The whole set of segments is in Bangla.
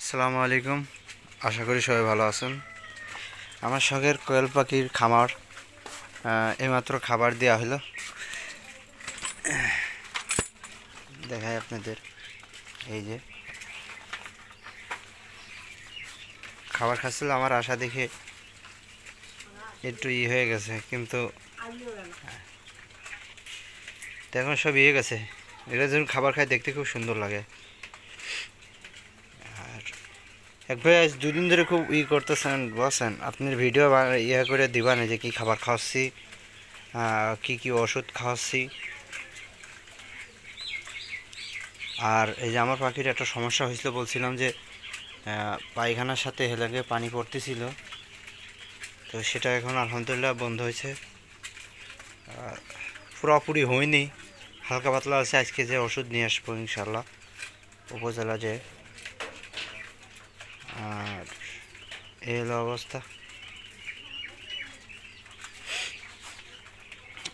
আসসালামু আলাইকুম। আশা করি সবাই ভালো আছেন। আমার শখের কোয়েল পাখির খামার এইমাত্র খাবার দেওয়া হলো। দেখাই আপনাদের। এই যে। খাবার খাচ্ছিল, আমার আশা দেখে একটু ই হয়ে গেছে, কিন্তু এখন সব ইয়ে গেছে। এরা যখন খাবার খায়, দেখতে খুব সুন্দর লাগে আর এক ভাই, আজ দুদিন ধরে খুব ই করতেছেন বলছেন আপনার ভিডিও ইয়ে করে দিবানে যে কি খাবার খাওয়াচ্ছি কি কি ওষুধ খাওয়াচ্ছি। আর এই যে আমার পাখির একটা সমস্যা হয়েছিল, বলছিলাম যে পায়খানার সাথে হেলাকে পানি পড়তেছিল। তো সেটা এখন আলহামদুলিল্লাহ বন্ধ হয়েছে। পুরোপুরি হয়নি। হালকা পাতলা আছে, আজকে যে ওষুধ নিয়ে আসব ইনশাল্লাহ। উপজেলা যে আর এই হলো অবস্থা।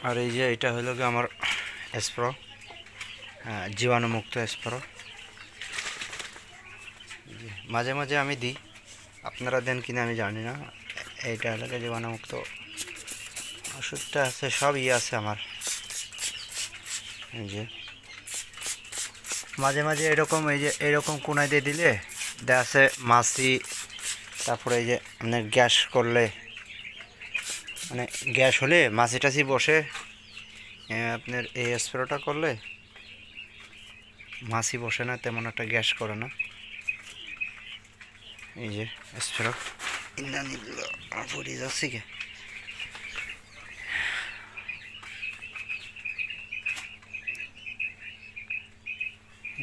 আর এই যে এটা হলো গিয়ে আমার স্প্রো হ্যাঁ জীবাণুমুক্ত স্প্রো মাঝে মাঝে আমি দিই, আপনারা দেন কিনা আমি জানি না। এইটা হলো জীবাণুমুক্ত ওষুধটা আছে সব ইয়ে আছে আমার। যে মাঝে মাঝে এরকম, এই যে এরকম কোনায় দিয়ে দিলে দেখা আছে মাছি, তারপরে এই যে আপনার গ্যাস করলে মানে গ্যাস হলে মাছি টাছি বসে আপনার এই স্প্রেটা করলে মাছি বসে না, তেমন একটা গ্যাস করে না। এই যে স্প্রে। যাচ্ছে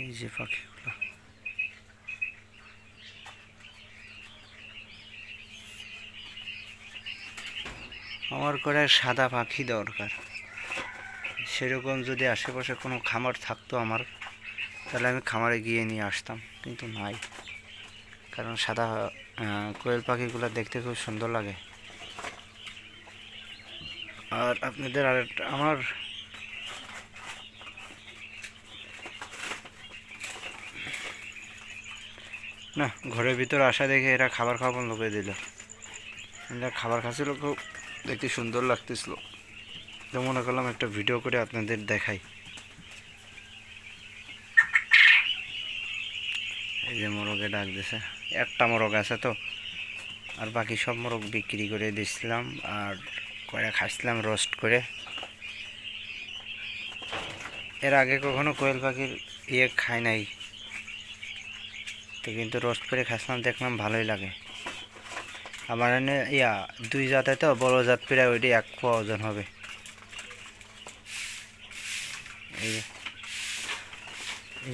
এই যে পাখিগুলো। আমার করে সাদা পাখি দরকার। সেরকম যদি আশেপাশে কোনো খামার থাকতো আমার, তাহলে আমি খামারে গিয়ে নিয়ে আসতাম, কিন্তু নাই। কারণ সাদা কোয়েল পাখিগুলো দেখতে খুব সুন্দর লাগে। আর আপনাদের আর আমার না, ঘরের ভিতরে আসা দেখে এরা খাবার খাওয়া বন্ধ করে দিল। এরা খাবার খাচ্ছিল খুব দেখতে সুন্দর লাগতেছিল। তো মনে করলাম একটা ভিডিও করে আপনাদের দেখাই। এই যে মোরগে ডাক দিছে। একটা মোরগ আছে তো। আর বাকি সব মোরগ বিক্রি করে দিছিলাম আর কয়টা খাচ্ছিলাম রোস্ট করে। এর আগে কখনো কোয়েল পাখির ইয়ে খাই নাই। তো কিন্তু রোস্ট করে খাচ্ছিলাম দেখলাম ভালোই লাগে। আমার এনে, ইয়া, দুই জাতে তো, বড় জাত প্রায় ওইটি এক পোয়া ওজন হবে।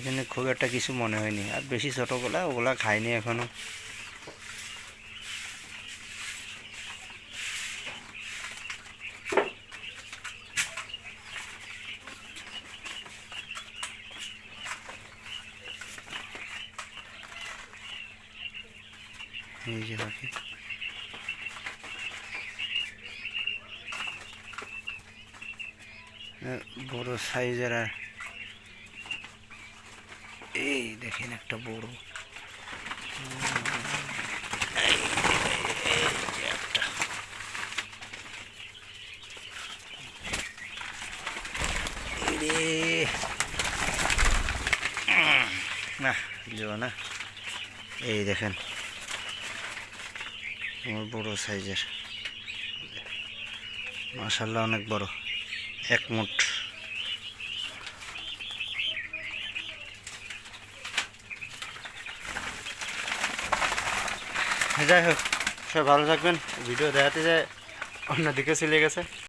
জন্য খুব একটা কিছু মনে হয়নি। আর বেশি ছোটোগুলা ওগুলা খাইনি এখনও। এই যে বড় সাইজের আর এই দেখেন একটা বড়। না না, এই দেখেন। আমার বড় সাইজের। মাশাল্লাহ অনেক বড়। এক মুঠ যাই হোক সবাই ভালো থাকবেন। ভিডিও দেখাতে যায় অন্যদিকে চলে গেছে।